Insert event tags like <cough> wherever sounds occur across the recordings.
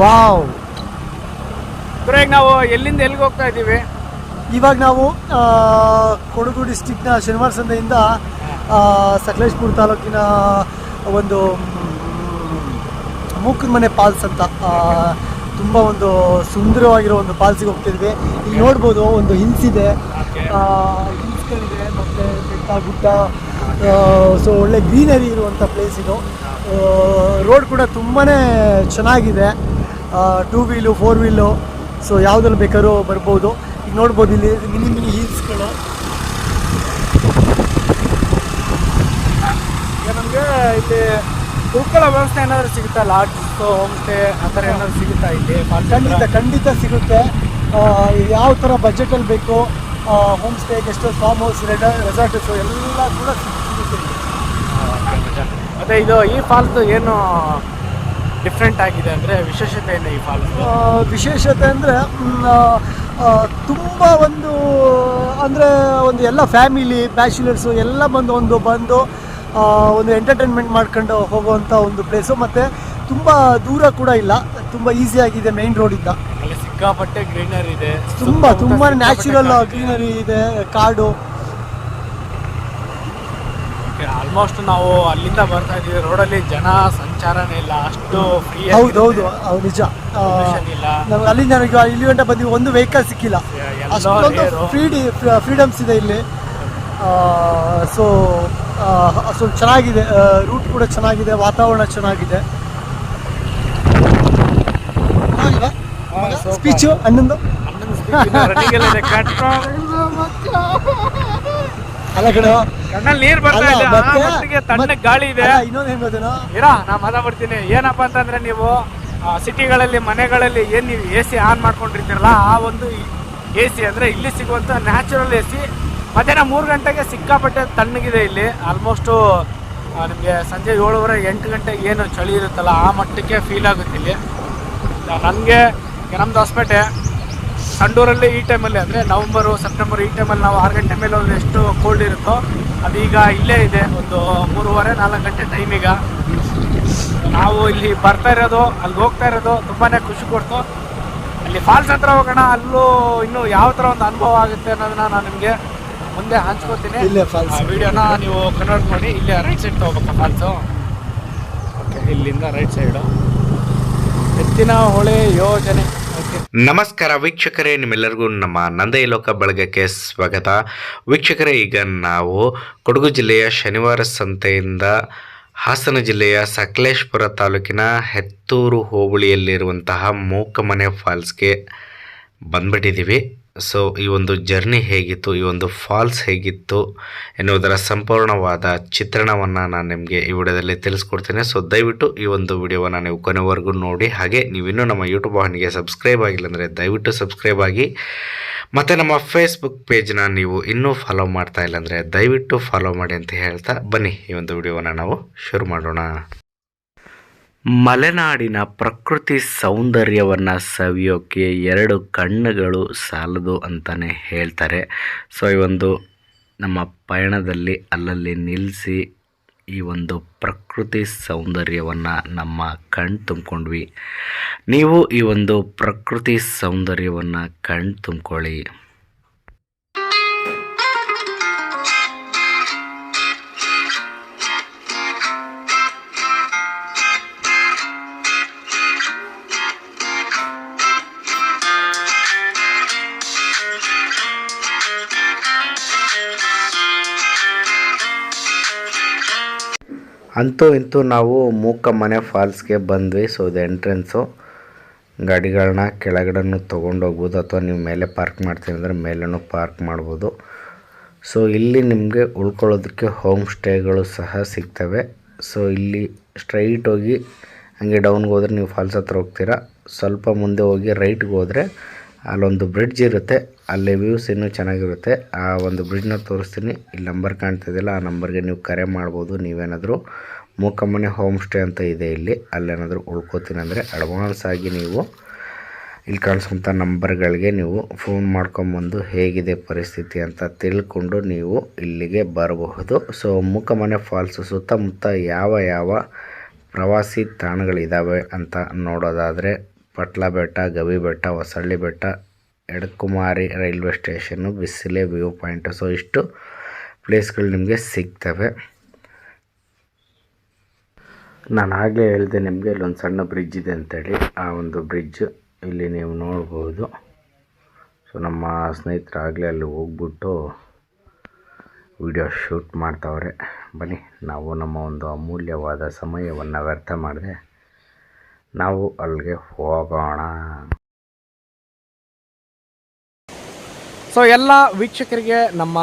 Wow. ಗುರು ಈಗ ನಾವು ಎಲ್ಲಿಂದ ಎಲ್ಲಿಗೆ ಹೋಗ್ತಾ ಇದ್ದೀವಿ? ಇವಾಗ ನಾವು ಆ, ಕೊಡಗು ಡಿಸ್ಟಿಕ್ನ ಶನಿವಾರ ಸಂತೆಯಿಂದ ಆ, ಸಕಲೇಶ್ಪುರ ತಾಲೂಕಿನ ಒಂದು ಮೂಕನ ಮನೆ ಪಾಲ್ಸ್ ಅಂತ ತುಂಬ ಒಂದು ಸುಂದರವಾಗಿರೋ ಒಂದು ಪಾಲ್ಸಿಗೆ ಹೋಗ್ತಿದ್ವಿ ಇಲ್ಲಿ ನೋಡ್ಬೋದು ಒಂದು ಹಿಲ್ಸ್ ಇದೆ. ಹಿಲ್ಸ್ಗಳಿದೆ ಮತ್ತು ಬೆಟ್ಟ ಗುಡ್ಡ ಸೊ ಒಳ್ಳೆ ಗ್ರೀನರಿ ಇರುವಂಥ ಪ್ಲೇಸ್ ಇದು. ರೋಡ್ ಕೂಡ ತುಂಬಾ ಚೆನ್ನಾಗಿದೆ. Two wheel four wheel so ಯಾವುದ್ರಲ್ಲಿ ಬೇಕಾದ್ರೂ ಬರ್ಬೋದು. ಈಗ ನೋಡ್ಬೋದು ಇಲ್ಲಿ ಮಿನಿ ಮಿನಿ ಹೀಲ್ಸ್ಗಳು ಈಗ ನಮಗೆ ಇಲ್ಲಿ ಉಳ್ಕೊಳ್ಳೋ ವ್ಯವಸ್ಥೆ ಏನಾದರೂ ಸಿಗುತ್ತಾ? ಲಾಡ್ಜಸ್ಸು ಹೋಮ್ ಸ್ಟೇ ಆ ಥರ ಏನಾದರೂ ಸಿಗುತ್ತಾ ಇಲ್ಲಿ? ಖಂಡಿತ ಖಂಡಿತ ಸಿಗುತ್ತೆ. ಯಾವ ಥರ ಬಜೆಟಲ್ಲಿ ಬೇಕು? Home stay guest house farm house resorts ಎಲ್ಲ ಕೂಡ ಸಿಗುತ್ತೆ ಮತ್ತು ಇದು ಈ ಫಾಲ್ಸ್ ಏನು ಡಿಫ್ರೆಂಟ್ ಆಗಿದೆ ಅಂದರೆ ವಿಶೇಷತೆ ಏನು ಈ ಫಾಲ್ಸ್ ವಿಶೇಷತೆ ಅಂದರೆ ತುಂಬ ಒಂದು ಅಂದರೆ ಒಂದು ಎಲ್ಲ ಫ್ಯಾಮಿಲಿ ಬ್ಯಾಚುಲರ್ಸು ಎಲ್ಲ ಬಂದು ಒಂದು ಬಂದು ಒಂದು ಎಂಟರ್ಟೈನ್ಮೆಂಟ್ ಮಾಡ್ಕೊಂಡು ಹೋಗುವಂಥ ಒಂದು ಪ್ಲೇಸು ಮತ್ತು ತುಂಬ ದೂರ ಕೂಡ ಇಲ್ಲ. ತುಂಬ ಈಸಿಯಾಗಿದೆ ಮೈನ್ ರೋಡಿಂದ ಸಿಕ್ಕಾಪಟ್ಟೆ ಗ್ರೀನರಿ ಇದೆ. ತುಂಬ ತುಂಬ ನ್ಯಾಚುರಲ್ ಗ್ರೀನರಿ ಇದೆ ಕಾಡು. ಆಲ್ಮೋಸ್ಟ್ ನಾವು ಅಲ್ಲಿಂದ ಬರ್ತಾ ಇದ್ದೀವಿ. ರೋಡಲ್ಲಿ ಜನ ಸಂಚಾರನೇ ಇಲ್ಲ. ಅಷ್ಟು ಫ್ರೀ ಹೌದು ಹೌದು ಹೌದು ನಿಜ. ಇಲ್ಲ. ನಮ್ಗೆ ಅಲ್ಲಿಂದ ನನಗೆ ಇಲ್ಲಿ ಗಂಟೆ ಬಂದಿವಿ. ಒಂದು ವೆಹಿಕಲ್ ಸಿಕ್ಕಿಲ್ಲ. ಅಷ್ಟೊಂದು ಫ್ರೀಡಿ ಫ್ರೀಡಮ್ಸ್ ಇದೆ ಇಲ್ಲಿ. ಸೊ ಸ್ವಲ್ಪ ಚೆನ್ನಾಗಿದೆ. ರೂಟ್ ಕೂಡ ಚೆನ್ನಾಗಿದೆ. ವಾತಾವರಣ ಚೆನ್ನಾಗಿದೆ. ಸ್ಪೀಚು ಹನ್ನೊಂದು <laughs> ಅಲ್ಲ ಕಣ. ಕಣ್ಣಲ್ಲಿ ನೀರ್ ಬರ್ತಾ ಇದೆ. ಆ ಮತ್ತೆ- ಮಟ್ಟಿಗೆ ತಣ್ಣಗೆ ಗಾಳಿ ಇದೆ. ಇನ್ನೊಂದು ಏನು ಗೊತ್ತೇನೋ ಇರಾ ನಾ ಮಾತಾಡ್ತೀನಿ ಏನಪ್ಪಾ ಅಂತಂದ್ರೆ ನೀವು ಸಿಟಿಗಳಲ್ಲಿ ಮನೆಗಳಲ್ಲಿ ಏನ್ ನೀವು ಎ ಸಿ ಆನ್ ಮಾಡ್ಕೊಂಡಿರ್ತೀರಲ್ಲ ಆ ಒಂದು ಎ ಸಿ ಅಂದ್ರೆ ಇಲ್ಲಿ ಸಿಗುವಂತ ನ್ಯಾಚುರಲ್ ಎ ಸಿ ಮಧ್ಯಾಹ್ನ ಮೂರು ಗಂಟೆಗೆ ಸಿಕ್ಕಾಪಟ್ಟೆ ತಣ್ಣಗಿದೆ ಇಲ್ಲಿ. ಆಲ್ಮೋಸ್ಟು ನಿಮಗೆ ಸಂಜೆ ಏಳುವರೆ ಎಂಟು ಗಂಟೆಗೆ ಏನು ಚಳಿ ಇರುತ್ತಲ್ಲ ಆ ಮಟ್ಟಕ್ಕೆ ಫೀಲ್ ಆಗುತ್ತೆ ಇಲ್ಲಿ. ನನಗೆ ನಮ್ದು ಹೊಸಪೇಟೆ ಸಂಡೂರಲ್ಲಿ ಈ ಟೈಮಲ್ಲಿ ಅಂದರೆ ನವಂಬರು ಸೆಪ್ಟೆಂಬರ್ ಈ ಟೈಮಲ್ಲಿ ನಾವು ಆರು ಗಂಟೆ ಮೇಲೆ ಹೋದ್ರೆ ಎಷ್ಟು ಕೋಲ್ಡ್ ಇರುತ್ತೋ ಅದೀಗ ಇಲ್ಲೇ ಇದೆ. ಒಂದು ಮೂರುವರೆ ನಾಲ್ಕು ಗಂಟೆ ಟೈಮ್ ಈಗ. ನಾವು ಇಲ್ಲಿ ಬರ್ತಾ ಇರೋದು ಅಲ್ಲಿ ಹೋಗ್ತಾ ಇರೋದು ತುಂಬಾ ಖುಷಿ ಕೊಡ್ತು. ಅಲ್ಲಿ ಫಾಲ್ಸ್ ಹತ್ರ ಹೋಗೋಣ ಅಲ್ಲೂ ಇನ್ನೂ ಯಾವ ಥರ ಒಂದು ಅನುಭವ ಆಗುತ್ತೆ ಅನ್ನೋದನ್ನ ನಾನು ನಿಮಗೆ ಮುಂದೆ ಹಂಚ್ಕೊತೀನಿ. ಇಲ್ಲೇ ಫಾಲ್ಸ್ ಆ ವಿಡಿಯೋನ ನೀವು ಕನ್ವರ್ಟ್ ಮಾಡಿ ಇಲ್ಲೇ ರೈಟ್ ಸೈಡ್ ತೊಗೋಬೇಕು ಫಾಲ್ಸು ಓಕೆ ಇಲ್ಲಿಂದ ರೈಟ್ ಸೈಡು ಎತ್ತಿನ ಹೊಳೆ ಯೋಜನೆ. ನಮಸ್ಕಾರ ವೀಕ್ಷಕರೇ, ನಿಮ್ಮೆಲ್ಲರಿಗೂ ನಮ್ಮ ನಂದೇ ಲೋಕ ಬಳಗಕ್ಕೆ ಸ್ವಾಗತ. ವೀಕ್ಷಕರೇ, ಈಗ ನಾವು ಕೊಡಗು ಜಿಲ್ಲೆಯ ಶನಿವಾರ ಸಂತೆಯಿಂದ ಹಾಸನ ಜಿಲ್ಲೆಯ ಸಕಲೇಶ್ಪುರ ತಾಲೂಕಿನ ಹೆತ್ತೂರು ಹೋಬಳಿಯಲ್ಲಿರುವಂತಹ ಮೂಕಮನೆ ಫಾಲ್ಸ್ಗೆ ಬಂದ್ಬಿಟ್ಟಿದ್ದೀವಿ. ಸೊ ಈ ಒಂದು ಜರ್ನಿ ಹೇಗಿತ್ತು, ಈ ಒಂದು ಫಾಲ್ಸ್ ಹೇಗಿತ್ತು ಎನ್ನುವುದರ ಸಂಪೂರ್ಣವಾದ ಚಿತ್ರಣವನ್ನು ನಾನು ನಿಮಗೆ ಈ ವಿಡಿಯೋದಲ್ಲಿ ತಿಳಿಸ್ಕೊಡ್ತೇನೆ. ಸೊ ದಯವಿಟ್ಟು ಈ ಒಂದು ವಿಡಿಯೋವನ್ನು ನೀವು ಕೊನೆವರೆಗೂ ನೋಡಿ. ಹಾಗೆ ನೀವಿನ್ನೂ ನಮ್ಮ ಯೂಟ್ಯೂಬ್ ವಾಹಿನಿಗೆ ಸಬ್ಸ್ಕ್ರೈಬ್ ಆಗಿಲ್ಲ ಅಂದರೆ ದಯವಿಟ್ಟು ಸಬ್ಸ್ಕ್ರೈಬ್ ಆಗಿ. ಮತ್ತು ನಮ್ಮ ಫೇಸ್ಬುಕ್ ಪೇಜ್ನ ನೀವು ಇನ್ನೂ ಫಾಲೋ ಮಾಡ್ತಾ ಇಲ್ಲ ಅಂದರೆ ದಯವಿಟ್ಟು ಫಾಲೋ ಮಾಡಿ ಅಂತ ಹೇಳ್ತಾ ಬನ್ನಿ ಈ ಒಂದು ವಿಡಿಯೋವನ್ನು ನಾವು ಶುರು ಮಾಡೋಣ. ಮಲೆನಾಡಿನ ಪ್ರಕೃತಿ ಸೌಂದರ್ಯವನ್ನು ಸವಿಯೋಕ್ಕೆ ಎರಡು ಕಣ್ಣುಗಳು ಸಾಲದು ಅಂತಲೇ ಹೇಳ್ತಾರೆ. ಸೊ ಈ ಒಂದು ನಮ್ಮ ಪಯಣದಲ್ಲಿ ಅಲ್ಲಲ್ಲಿ ನಿಲ್ಲಿಸಿ ಈ ಒಂದು ಪ್ರಕೃತಿ ಸೌಂದರ್ಯವನ್ನು ನಮ್ಮ ಕಣ್ ತುಂಬಿಕೊಂಡ್ವಿ. ನೀವು ಈ ಒಂದು ಪ್ರಕೃತಿ ಸೌಂದರ್ಯವನ್ನು ಕಣ್ ತುಂಬ್ಕೊಳ್ಳಿ. ಅಂತೂ ಇಂತೂ ನಾವು ಮೂಕಮ್ಮನೆ ಫಾಲ್ಸ್ಗೆ ಬಂದ್ವಿ. ಸೊ ಇದು ಎಂಟ್ರೆನ್ಸು ಗಾಡಿಗಳನ್ನ ಕೆಳಗಡೆನೂ ತೊಗೊಂಡೋಗ್ಬೋದು ಅಥವಾ ನೀವು ಮೇಲೆ ಪಾರ್ಕ್ ಮಾಡ್ತೀನಿ ಅಂದರೆ ಮೇಲೂ ಪಾರ್ಕ್ ಮಾಡ್ಬೋದು. ಸೊ ಇಲ್ಲಿ ನಿಮಗೆ ಉಳ್ಕೊಳ್ಳೋದಕ್ಕೆ ಹೋಮ್ ಸ್ಟೇಗಳು ಸಹ ಸಿಗ್ತವೆ. ಸೊ ಇಲ್ಲಿ ಸ್ಟ್ರೈಟ್ ಹೋಗಿ ಹಂಗೆ ಡೌನ್ಗೆ ಹೋದರೆ ನೀವು ಫಾಲ್ಸ್ ಹತ್ರ ಹೋಗ್ತೀರಾ. ಸ್ವಲ್ಪ ಮುಂದೆ ಹೋಗಿ ರೈಟ್ಗೆ ಹೋದರೆ ಅಲ್ಲೊಂದು ಬ್ರಿಡ್ಜ್ ಇರುತ್ತೆ. ಅಲ್ಲಿ ವ್ಯೂಸ್ ಇನ್ನೂ ಚೆನ್ನಾಗಿರುತ್ತೆ. ಆ ಒಂದು ಬ್ರಿಡ್ಜ್ನ ತೋರಿಸ್ತೀನಿ. ಇಲ್ಲಿ ನಂಬರ್ ಕಾಣ್ತಿದೆಯಲ್ಲ ಆ ನಂಬರ್ಗೆ ನೀವು ಕರೆ ಮಾಡ್ಬೋದು. ನೀವೇನಾದರೂ ಮೂಕಮ್ಮನೆ ಹೋಮ್ ಸ್ಟೇ ಅಂತ ಇದೆ ಇಲ್ಲಿ. ಅಲ್ಲೇನಾದರೂ ಉಳ್ಕೋತೀನಿ ಅಂದರೆ ಅಡ್ವಾನ್ಸ್ ಆಗಿ ನೀವು ಇಲ್ಲಿ ಕಾಣಿಸುವಂಥ ನಂಬರ್ಗಳಿಗೆ ನೀವು ಫೋನ್ ಮಾಡ್ಕೊಂಬಂದು ಹೇಗಿದೆ ಪರಿಸ್ಥಿತಿ ಅಂತ ತಿಳ್ಕೊಂಡು ನೀವು ಇಲ್ಲಿಗೆ ಬರಬಹುದು. ಸೊ ಮೂಕಮನೆ ಫಾಲ್ಸ್ ಸುತ್ತಮುತ್ತ ಯಾವ ಯಾವ ಪ್ರವಾಸಿ ತಾಣಗಳಿದ್ದಾವೆ ಅಂತ ನೋಡೋದಾದರೆ ಪಟ್ಲ ಬೆಟ್ಟ, Gavi Betta, Hosahalli Betta, Edakumari railway station Bisile view point. So ಇಷ್ಟು ಪ್ಲೇಸ್ಗಳು ನಿಮಗೆ ಸಿಗ್ತವೆ. ನಾನು ಆಗಲೇ ಹೇಳಿದೆ, ನಿಮಗೆ ಇಲ್ಲೊಂದು ಸಣ್ಣ ಬ್ರಿಡ್ಜ್ ಇದೆ ಅಂತೇಳಿ. ಆ ಒಂದು ಬ್ರಿಡ್ಜ್ ಇಲ್ಲಿ ನೀವು ನೋಡ್ಬೋದು. ಸೊ ನಮ್ಮ ಸ್ನೇಹಿತರು ಆಗಲೇ ಅಲ್ಲಿ ಹೋಗ್ಬಿಟ್ಟು ವಿಡಿಯೋ ಶೂಟ್ ಮಾಡ್ತಾವ್ರೆ. ಬನ್ನಿ, ನಾವು ನಮ್ಮ ಒಂದು ಅಮೂಲ್ಯವಾದ ಸಮಯವನ್ನು ವ್ಯರ್ಥ ಮಾಡದೆ ನಾವು ಅಲ್ಲಿಗೆ ಹೋಗೋಣ. ಸೊ ಎಲ್ಲ ವೀಕ್ಷಕರಿಗೆ ನಮ್ಮ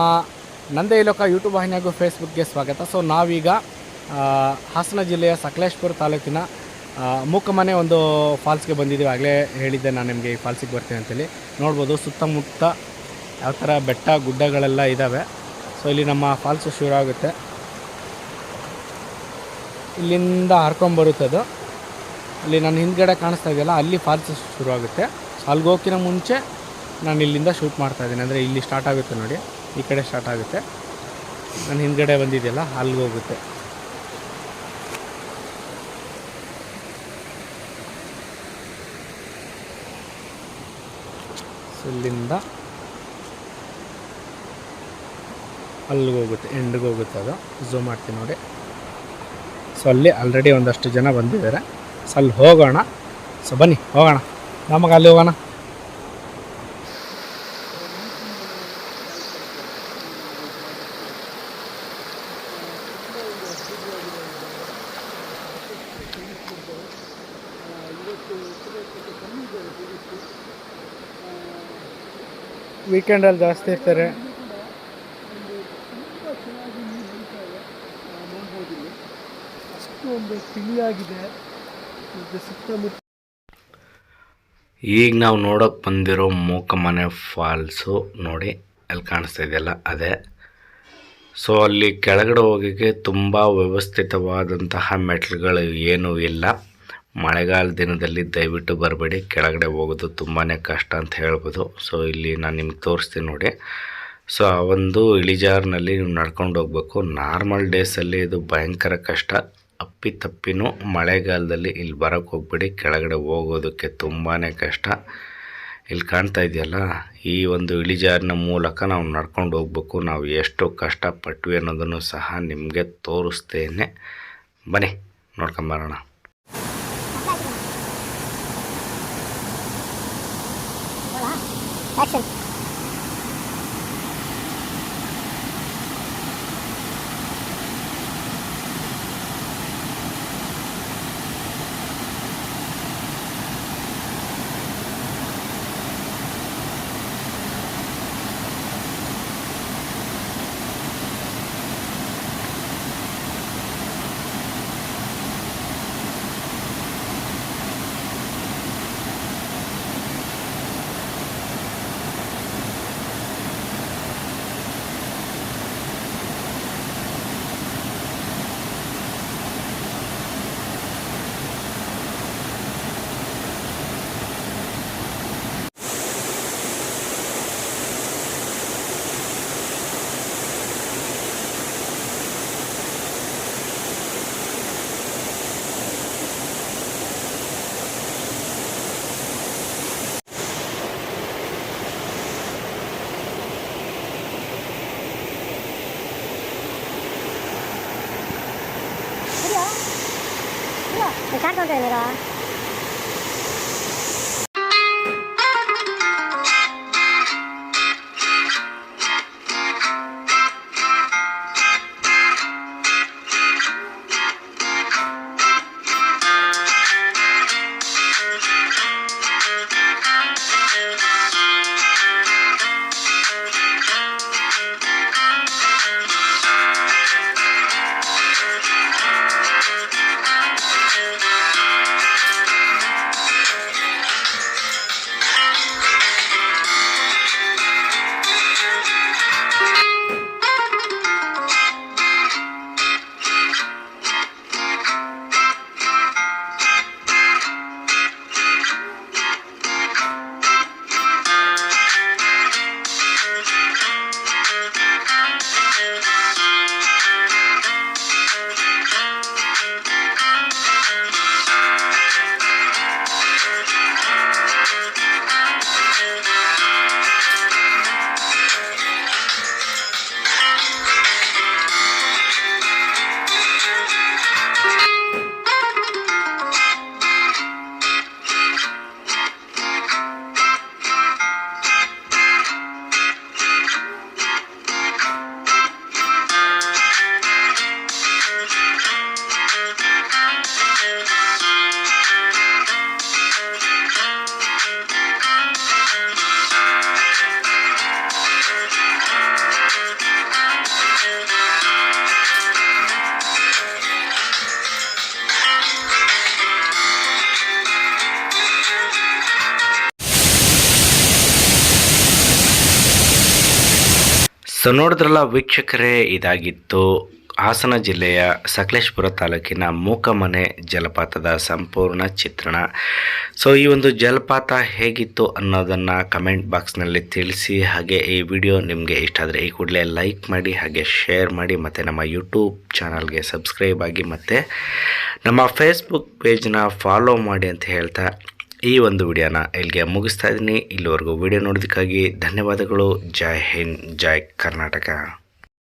ನಂದೇ ಲೋಕ ಯೂಟ್ಯೂಬ್ ವಾಹಿನಿ ಹಾಗೂ ಫೇಸ್ಬುಕ್ಗೆ ಸ್ವಾಗತ. ಸೊ ನಾವೀಗ ಹಾಸನ ಜಿಲ್ಲೆಯ ಸಕಲೇಶ್ಪುರ ತಾಲೂಕಿನ ಮೂಕಮನೆ ಒಂದು ಫಾಲ್ಸ್ಗೆ ಬಂದಿದ್ದೀವಿ. ಆಗಲೇ ಹೇಳಿದ್ದೆ ನಾನು ನಿಮಗೆ ಈ ಫಾಲ್ಸಿಗೆ ಬರ್ತೀನಿ ಅಂತೇಳಿ. ನೋಡ್ಬೋದು ಸುತ್ತಮುತ್ತ ಯಾವ ಥರ ಬೆಟ್ಟ ಗುಡ್ಡಗಳೆಲ್ಲ ಇದ್ದಾವೆ ಸೊ ಇಲ್ಲಿ ನಮ್ಮ ಫಾಲ್ಸು ಶುರು ಆಗುತ್ತೆ. ಇಲ್ಲಿಂದ ಹರ್ಕೊಂಬರುತ್ತದು ಅಲ್ಲಿ ನನ್ನ ಹಿಂದ್ಗಡೆ ಕಾಣಿಸ್ತಾ ಇದೆಯಲ್ಲ, ಅಲ್ಲಿ ಫಾಲ್ಸ್ ಶುರುವಾಗುತ್ತೆ. ಅಲ್ಲಿಗೆ ಹೋಗೋಕ್ಕಿಂತ ಮುಂಚೆ ನಾನು ಇಲ್ಲಿಂದ ಶೂಟ್ ಮಾಡ್ತಾ ಇದ್ದೀನಿ. ಅಂದರೆ ಇಲ್ಲಿ ಸ್ಟಾರ್ಟ್ ಆಗುತ್ತೆ ನೋಡಿ, ಈ ಕಡೆ ಸ್ಟಾರ್ಟ್ ಆಗುತ್ತೆ. ನನ್ನ ಹಿಂದ್ಗಡೆ ಬಂದಿದೆಯಲ್ಲ, ಅಲ್ಲಿಗೆ ಹೋಗುತ್ತೆ. ಇಲ್ಲಿಂದ ಅಲ್ಲಿಗೆ ಹೋಗುತ್ತೆ ಎಂಡ್ಗೆ ಹೋಗುತ್ತೆ ಅದು. ಝೂಮ್ ಮಾಡ್ತೀನಿ ನೋಡಿ. ಸೊ ಅಲ್ಲಿ ಆಲ್ರೆಡಿ ಒಂದಷ್ಟು ಜನ ಬಂದಿದ್ದಾರೆ. ಸೊ ಅಲ್ಲಿ ಹೋಗೋಣ. ಸೊ ಬನ್ನಿ ಹೋಗೋಣ. ನಮಗೆ ಅಲ್ಲಿ ಹೋಗೋಣ. ವೀಕೆಂಡಲ್ಲಿ ಜಾಸ್ತಿ ಇರ್ತಾರೆ. ಅಷ್ಟು ಒಂದು ತಿಳಿಯಾಗಿದೆ ಈಗ ನಾವು ನೋಡೋಕೆ ಬಂದಿರೋ ಮೂಕಮನೆ ಫಾಲ್ಸು ನೋಡಿ, ಅಲ್ಲಿ ಕಾಣಿಸ್ತಾ ಇದೆಯಲ್ಲ, ಅದೇ. ಸೊ ಅಲ್ಲಿ ಕೆಳಗಡೆ ಹೋಗಿಗೆ ತುಂಬ ವ್ಯವಸ್ಥಿತವಾದಂತಹ ಮೆಟ್ಲುಗಳು ಏನೂ ಇಲ್ಲ. ಮಳೆಗಾಲ ದಿನದಲ್ಲಿ ದಯವಿಟ್ಟು ಬರಬೇಡಿ, ಕೆಳಗಡೆ ಹೋಗೋದು ತುಂಬಾ ಕಷ್ಟ ಅಂತ ಹೇಳ್ಬೋದು. ಸೊ ಇಲ್ಲಿ ನಾನು ನಿಮ್ಗೆ ತೋರಿಸ್ತೀನಿ ನೋಡಿ. ಸೊ ಆ ಒಂದು ಇಳಿಜಾರಿನಲ್ಲಿ ನೀವು ನಡ್ಕೊಂಡು ಹೋಗ್ಬೇಕು. ನಾರ್ಮಲ್ ಡೇಸಲ್ಲಿ ಇದು ಭಯಂಕರ ಕಷ್ಟ. ಅಪ್ಪಿ ತಪ್ಪಿನೂ ಮಳೆಗಾಲದಲ್ಲಿ ಇಲ್ಲಿ ಬರೋಕ್ಕೆ ಹೋಗ್ಬೇಡಿ, ಕೆಳಗಡೆ ಹೋಗೋದಕ್ಕೆ ತುಂಬಾ ಕಷ್ಟ. ಇಲ್ಲಿ ಕಾಣ್ತಾ ಇದೆಯಲ್ಲ ಈ ಒಂದು ಇಳಿಜಾರಿನ ಮೂಲಕ ನಾವು ನಡ್ಕೊಂಡು ಹೋಗ್ಬೇಕು. ನಾವು ಎಷ್ಟು ಕಷ್ಟಪಟ್ವಿ ಅನ್ನೋದನ್ನು ಸಹ ನಿಮಗೆ ತೋರಿಸ್ತೇನೆ. ಬನ್ನಿ ನೋಡ್ಕೊಂಬರೋಣ Các câu. ಸೊ ನೋಡಿದ್ರಲ್ಲ ವೀಕ್ಷಕರೇ, ಇದಾಗಿತ್ತು ಹಾಸನ ಜಿಲ್ಲೆಯ ಸಕಲೇಶ್ಪುರ ತಾಲೂಕಿನ ಮೂಕಮನೆ ಜಲಪಾತದ ಸಂಪೂರ್ಣ ಚಿತ್ರಣ. ಸೊ ಈ ಒಂದು ಜಲಪಾತ ಹೇಗಿತ್ತು ಅನ್ನೋದನ್ನು ಕಮೆಂಟ್ ಬಾಕ್ಸ್ನಲ್ಲಿ ತಿಳಿಸಿ, ಹಾಗೆ ಈ ವಿಡಿಯೋ ನಿಮಗೆ ಇಷ್ಟ ಆದರೆ ಈ ಕೂಡಲೇ ಲೈಕ್ ಮಾಡಿ, ಹಾಗೆ ಶೇರ್ ಮಾಡಿ, ಮತ್ತು ನಮ್ಮ ಯೂಟ್ಯೂಬ್ ಚಾನಲ್ಗೆ ಸಬ್ಸ್ಕ್ರೈಬ್ ಆಗಿ, ಮತ್ತು ನಮ್ಮ ಫೇಸ್ಬುಕ್ ಪೇಜ್ನ ಫಾಲೋ ಮಾಡಿ ಅಂತ ಹೇಳ್ತಾ ಈ ಒಂದು ವಿಡಿಯೋನ ಇಲ್ಲಿಗೆ ಮುಗಿಸ್ತಾ ಇದ್ದೀನಿ. ಇಲ್ಲಿವರೆಗೂ ವಿಡಿಯೋ ನೋಡೋದಕ್ಕಾಗಿ ಧನ್ಯವಾದಗಳು. ಜೈ ಹಿಂದ್ ಜೈ ಕರ್ನಾಟಕ.